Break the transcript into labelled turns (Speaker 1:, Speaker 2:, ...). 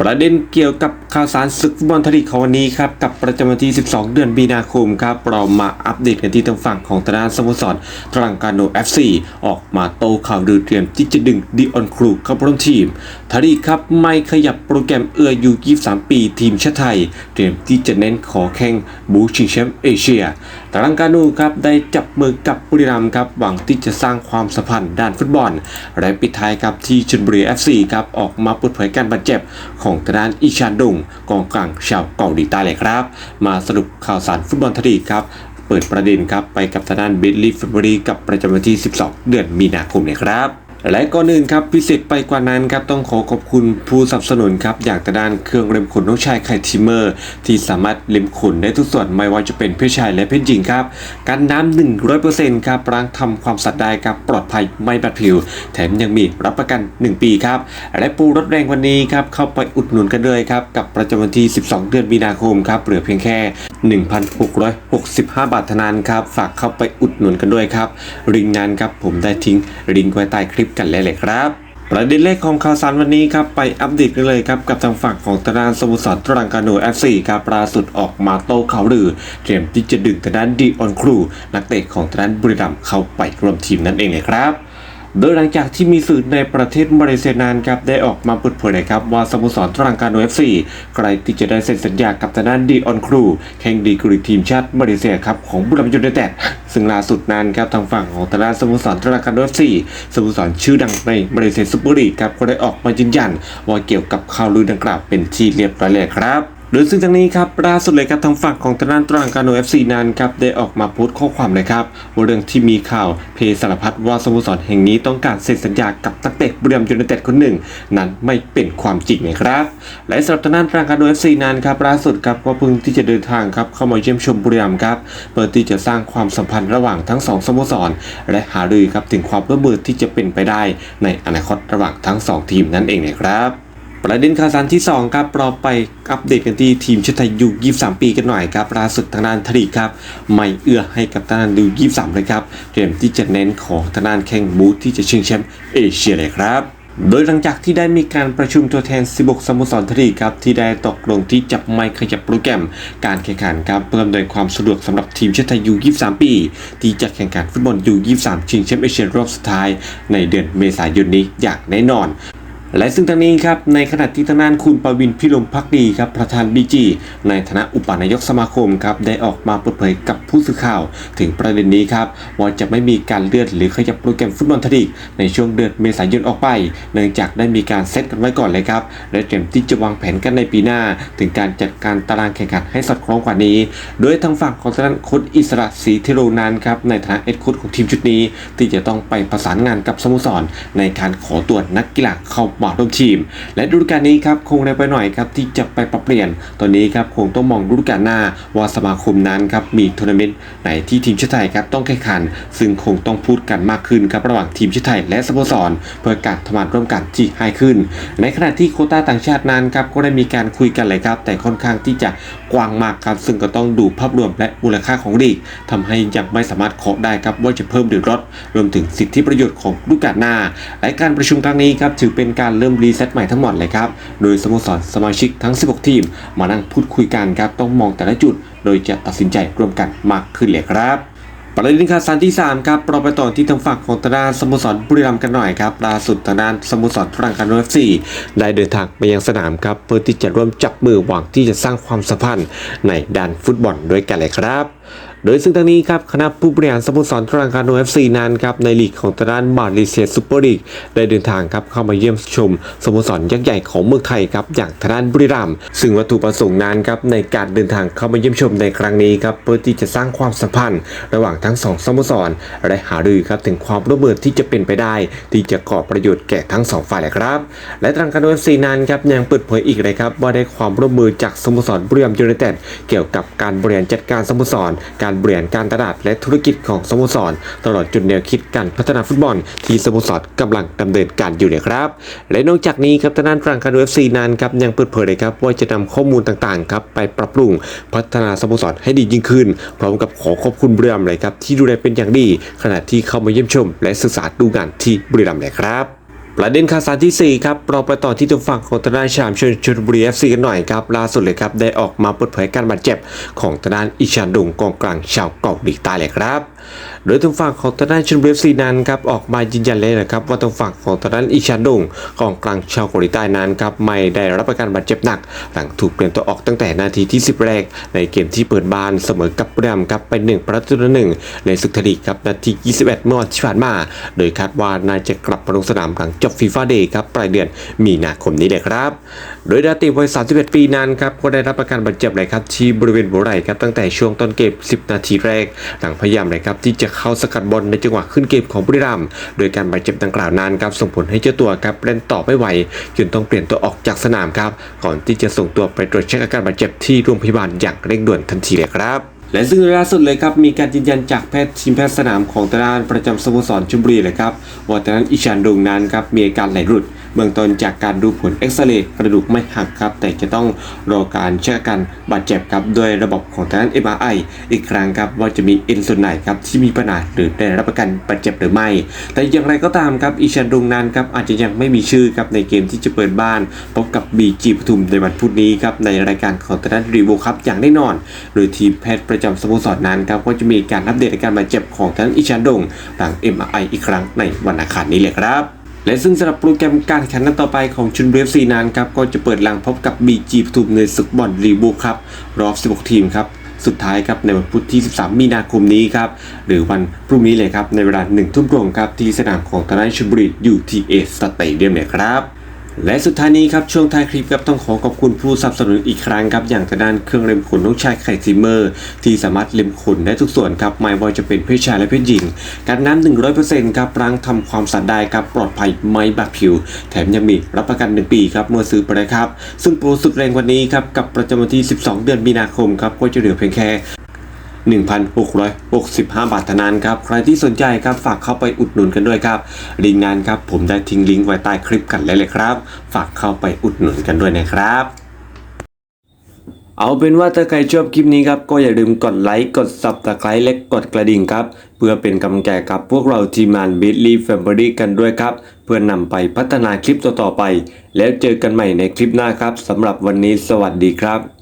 Speaker 1: ประเด็นเกี่ยวกับข่าวสารศึกฟุตบอลไทยลีกของวันนี้ครับกับประจำวันที่ 12 เดือนมีนาคมครับเรามาอัปเดตกันที่ทางฝั่งของตารางสโมสรตรังการโน FC ออกมาโต้ข่าวดือเตรียมที่จะดึงดิออนครูเข้าร่วมทีมทารีครับไม่ขยับโปรแกรมเอื้อยู23 ปีทีมชาติไทย เตรียมที่จะเน้นขอแข่งบูชิงแชมป์เอเชียตรังการโนครับได้จับมือกับบุรีรัมย์ครับหวังที่จะสร้างความสัมพันธ์ด้านฟุตบอลและปิดท้ายครับที่ชลบุรี FC ครับออกมาเปิดเผยการบาดเจ็บของทางด้านอิชานดุงกองกลางชาวเกาหลีใต้เลยครับ มาสรุปข่าวสารฟุตบอลทลีกครับเปิดประเด็นครับไปกับทางด้านบิลลี่ฟิบรีกับประจำวันที่ 12 เดือนมีนาคมเนี่ยครับ และก่อนอื่นครับพิเศษไปกว่านั้นครับต้องขอขอบคุณผู้สนับสนุนครับอย่างทางด้านเครื่องเล็มขนน้องชายไข่ทิมเมอร์ ที่สามารถเล็มขนได้ทุกส่วนไม่ว่าจะเป็นเพศชายและเพศหญิงครับกันน้ำ100%ครับล้างทำความสะอาดได้ครับปลอดภัยไม่บาดผิว แถมยังมีรับประกัน 1 ปีครับและปูรถแรงวันนี้ครับเข้าไปอุดหนุนกันเลยครับกับประจำวันที่ 12 เดือนมีนาคมครับเหลือเพียงแค่ 1,665 บาทเท่านั้นครับฝากเข้าไปอุดหนุนกันด้วยครับลิงก์นั้นครับผมได้ทิ้งลิงก์ไว้ใต้คลิปกันเลยเลยครับ ประเด็นแรกของข่าวสารวันนี้ครับไปอัปเดตกันเลยครับกับทางฝั่งของตารางสโมสรตรังกาโนเอฟซีครับล่าสุดออกมาโต้ข่าวลือเตรียมที่จะดึงทางด้านดีออนครู นักเตะของทางด้านบุรีรัมย์เข้าไปร่วมทีมนั่นเองเลยครับ โดยหลังจากที่มีสื่อในประเทศมาเลเซียนานครับได้ออกมาเปิดเผยเลยครับว่าสโมสรตรังการโนเอฟซีใกล้ที่จะได้เซ็นสัญญากับทางด้านดีออนครูแข่งดีกรีทีมชาติมาเลเซียครับของบุรีรัมย์ยูไนเต็ดซึ่งล่าสุดนั้นครับทางฝั่งของทางด้านสโมสรตรังการโนเอฟซีสโมสรชื่อดังในมาเลเซียซุปเปอร์ลีกครับก็ได้ออกมายืนยัน ว่าเกี่ยวกับข่าวลือดังกล่าวเป็นที่เรียบร้อยแล้วครับ โดยซึ่งทางนี้ครับล่าสุดเลยครับทางฝั่งของทางด้านตรังกาโนเอฟซีนั้นครับได้ออกมาโพสต์ข้อความเลยครับว่าเรื่องที่มีข่าวเพสารพัดว่าสโมสรแห่งนี้ต้องการเซ็นสัญญากับนักเตะบุรีรัมย์ยูไนเต็ดคนหนึ่ง นั้นไม่เป็นความจริงนะครับ และสำหรับทางด้านตรังกาโนเอฟซีนั้นครับล่าสุดครับก็เพิ่งที่จะเดินทางครับเข้ามาเยี่ยมชมบุรีรัมย์ครับเพื่อที่จะสร้างความสัมพันธ์ระหว่างทั้งสองสโมสร และหารือครับถึงความร่วมมือที่จะเป็นไปได้ในอนาคตระหว่างทั้งสองทีมนั่นเองนะครับ ประเด็นข่าวสารที่ 2 ครับเราไปอัปเดตกันที่ทีมชาติไทยยู23 ปีกันหน่อยครับล่าสุดทางด้านทรีครับ ไม่เอื้อให้กับทางด้านยู23 เลยครับเตรียมที่จะเน้นของทางด้านแข่งบูธที่จะชิงแชมป์เอเชียเลยครับโดยหลังจากที่ได้มีการประชุมตัวแทน 16 สโมสรทรีครับ ที่ได้ตกลงที่จะไม่ขยับโปรแกรม การแข่งขันครับเพื่ออำนวยความสะดวกสำหรับทีมชาติไทยยู23 ปี ที่จะแข่งขันฟุตบอลยู23 ชิงแชมป์เอเชียรอบสุดท้ายในเดือนเมษายนนี้อย่างแน่นอน และซึ่งทางนี้ครับในขณะที่ทางด้านคุณประวินพิรมพักดีครับประธานบีจีในฐานะอุปนายกสมาคมครับได้ออกมาเปิดเผยกับผู้สื่อข่าว ถึงประเด็นนี้ครับว่าจะไม่มีการเลื่อนหรือขยับโปรแกรมฟุตบอลทลีกในช่วงเดือนเมษายนออกไป เนื่องจากได้มีการเซตกันไว้ก่อนเลยครับและเตรียมที่จะวางแผนกันในปีหน้า ถึงการจัดการตารางแข่งขันให้สอดคล้องกว่านี้ โดยทางฝั่งของทางด้านโค้ชอิสระศรีเทโรนานครับในฐานะเอ็ดโค้ชของทีมชุดนี้ ที่จะต้องไปประสานงานกับสโมสรในการขอตัวนักกีฬาเข้ามาร่วมทีม และฤดูกาลนี้ครับคงได้ไปหน่อยครับที่จะไปปรับเปลี่ยน ตอนนี้ครับคงต้องมองฤดูกาลหน้าว่าสมาคมนั้นครับมีทัวร์นาเมนต์ไหนที่ทีมชาติไทยครับต้องแข่งขัน ซึ่งคงต้องพูดกันมากขึ้นครับระหว่างทีมชาติไทยและสโมสร เพื่อการทำงานร่วมกันที่ให้ขึ้น ในขณะที่โคต้าต่างชาตินั้นครับก็ได้มีการคุยกันเลยครับ แต่ค่อนข้างที่จะกว้างมากครับซึ่งก็ต้องดูภาพรวมและมูลค่าของลีกทำให้ยังไม่สามารถเคาะได้ครับว่าจะเพิ่มหรือลดรวมถึงสิทธิประโยชน์ของฤดูกาลหน้า และการประชุมครั้งนี้ครับถือเป็นการการเริ่มรีเซ็ตใหม่ทั้งหมดเลยครับ โดยสโมสรสมาชิกทั้ง 16 ทีม มานั่งพูดคุยกันครับ ต้องมองแต่ละจุด โดยจะตัดสินใจร่วมกันมากขึ้นเลยครับประเด็นข่าวสารที่ 3 ครับเราไปต่อที่ทางฝั่งของทางด้านสโมสรบุรีรัมย์กันหน่อยครับล่าสุดทางด้านสโมสรตรังกาโนเอฟซีได้เดินทางไปยังสนามครับเพื่อที่จะร่วมจับมือหวังที่จะสร้างความสัมพันธ์ในด้านฟุตบอลด้วยกันเลยครับ โดยซึ่งทางนี้ครับคณะผู้บริหารสโมสรตรังกาโนเอฟซีนั้นครับในลีกของทางด้านมาเลเซียซูเปอร์ลีกได้เดินทางครับเข้ามาเยี่ยมชมสโมสรยักษ์ใหญ่ของเมืองไทยครับอย่างทางด้านบุรีรัมย์ซึ่งวัตถุประสงค์นั้นครับในการเดินทางเข้ามาเยี่ยมชมในครั้งนี้ครับเพื่อที่จะสร้างความสัมพันธ์ ระหว่างทั้งสองสโมสรและหารือครับถึงความร่วมมือที่จะเป็นไปได้ ที่จะก่อประโยชน์แก่ทั้งสองฝ่ายเลยครับ และตรังกาโนเอฟซีนั้นครับยังเปิดเผยอีกเลยครับว่าได้ความร่วมมือจากสโมสรบุรีรัมย์ยูไนเต็ดเกี่ยวกับการบริหารจัดการสโมสรการบริหารการตลาดและธุรกิจของสโมสร ตลอดจนแนวคิดการพัฒนาฟุตบอล ที่สโมสรกำลังดำเนินการอยู่เนี่ยครับ และนอกจากนี้ครับทางด้านทางการเอฟซีนั้นครับยังเปิดเผยเลยครับว่าจะนำข้อมูลต่างๆครับไปปรับปรุงพัฒนาสโมสรให้ดียิ่งขึ้น พร้อมกับขอขอบคุณบรีรัมเลยครับที่ดูแลเป็นอย่างดี ขณะที่เข้ามาเยี่ยมชม และศึกษาดูงานที่บรีรัมเลยครับ ประเด็นข่าวสารที่ 4 ครับเราไปต่อที่ตัวฝั่งของทนายชามเชนชนบุรีเอฟซีกันหน่อยครับ ล่าสุดเลยครับ ได้ออกมาเปิดเผยการบาดเจ็บของทนานอิชานดุงกองกลางชาวเกาหลีใต้เลยครับ โดยทางฝั่งของทางด้านชลบุรีเอฟซีนั้นครับออกมายืนยันเลยนะครับว่าทางฝั่งของทางด้านอิชานดงกองกลางชาวเกาหลีใต้นั้นครับไม่ได้รับอาการบาดเจ็บหนัก หลังถูกเปลี่ยนตัวออกตั้งแต่นาทีที่ 10 แรก ในเกมที่เปิดบ้านเสมอกับบุรีรัมย์ครับไปหนึ่งประตูต่อหนึ่งในศึกทลีกครับนาที 21 เมื่อวันที่ผ่านมา โดยคาดว่าน่าจะกลับมาลงสนามหลังจบฟีฟ่าเดย์ครับปลายเดือนมีนาคมนี้เลยครับ โดยดาติวัย 31 ปีนั้นครับก็ได้รับอาการบาดเจ็บเลยครับที่บริเวณหัวไหล่ครับตั้งแต่ช่วงต้นเกม 10 นาทีแรก หลังพยายามเลยครับที่จะเข้าสกัดบอลในจังหวะขึ้นเกมของบุรีรัมย์โดยการบาดเจ็บดังกล่าวนั้นครับส่งผลให้เจ้าตัวครับเล่นต่อไม่ไหวจนต้องเปลี่ยนตัวออกจากสนามครับก่อนที่จะส่งตัวไปตรวจเช็คอาการบาดเจ็บที่โรงพยาบาลอย่างเร่งด่วนทันทีเลยครับและซึ่งล่าสุดเลยครับมีการยืนยันจากแพทย์ทีมแพทย์สนามของทางด้านประจำสโมสรชลบุรีเลยครับว่าทางด้านอิชานดงนั้นครับมีอาการไหลหลุด เบื้องต้นจากการดูผลเอ็กซเรย์กระดูกไม่หักครับ แต่จะต้องรอการเช็คการบาดเจ็บครับโดยระบบของทางด้าน MRI อีกครั้งครับว่าจะมีเอ็นส่วนไหนครับที่มีปัญหาหรือได้รับประกันบาดเจ็บหรือไม่ แต่อย่างไรก็ตามครับอิชานดงนั้นครับอาจจะยังไม่มีชื่อครับในเกมที่จะเปิดบ้านพบกับ BG ปทุมในวันพุธนี้ครับในรายการของทางด้านรีโวครับอย่างแน่นอน โดยทีมแพทย์ประจำสโมสรนั้นครับก็จะมีการอัปเดตอาการบาดเจ็บของทางด้านอิชานดงหลัง MRI อีกครั้งในวันอังคารนี้เลยครับ และซึ่งสำหรับโปรแกรมการแข่งขันนัดต่อไปของชุนเบรฟซีนั้นครับก็จะเปิดหลังพบกับบีจีปทุมในศึกบอลรีบูครับรอบ 16 ทีมครับสุดท้ายครับในวันพุธที่ 13 มีนาคมนี้ครับหรือวันพรุ่งนี้เลยครับในเวลา1ทุ่มตรงครับที่สนามของทาด้านชลบุรี UTA Stadium เนี่ยครับ และสุดท้ายนี้ครับช่วงท้ายคลิปครับต้องขอขอบคุณผู้สนับสนุนอีกครั้งครับอย่างทางด้านเครื่องเล็มขนน้องชายไข่ซิมเมอร์ ที่สามารถเล็มขนได้ทุกส่วนครับไม่ว่าจะเป็นเพศชายและเพศหญิงการน้ำหนึ่งร้อยเปอร์เซ็นต์ครับล้างทำความสะอาดได้ครับปลอดภัยไม่บาดผิว แถมยังมีรับประกันหนึ่งปีครับเมื่อซื้อไปนะครับ ซึ่งโปรสุดแรงวันนี้ครับกับประจำวันที่ 12 เดือนมีนาคมครับก็จะเหลือเพียงแค่ 1,665 บาทเท่านั้นครับ ใครที่สนใจครับฝากเข้าไปอุดหนุนกันด้วยครับ ลิงก์งานครับผมได้ทิ้งลิงก์ไว้ใต้คลิปกันเลยเลยครับ ฝากเข้าไปอุดหนุนกันด้วยนะครับเอาเป็นว่าถ้าใครชอบคลิปนี้ครับก็อย่าลืมกดไลค์กด subscribe และกดกระดิ่งครับ เพื่อเป็นกำลังใจกับพวกเราทีมงาน b i t l y Family กันด้วยครับ เพื่อนำไปพัฒนาคลิปต่อๆไป แล้วเจอกันใหม่ในคลิปหน้าครับสำหรับวันนี้สวัสดีครับ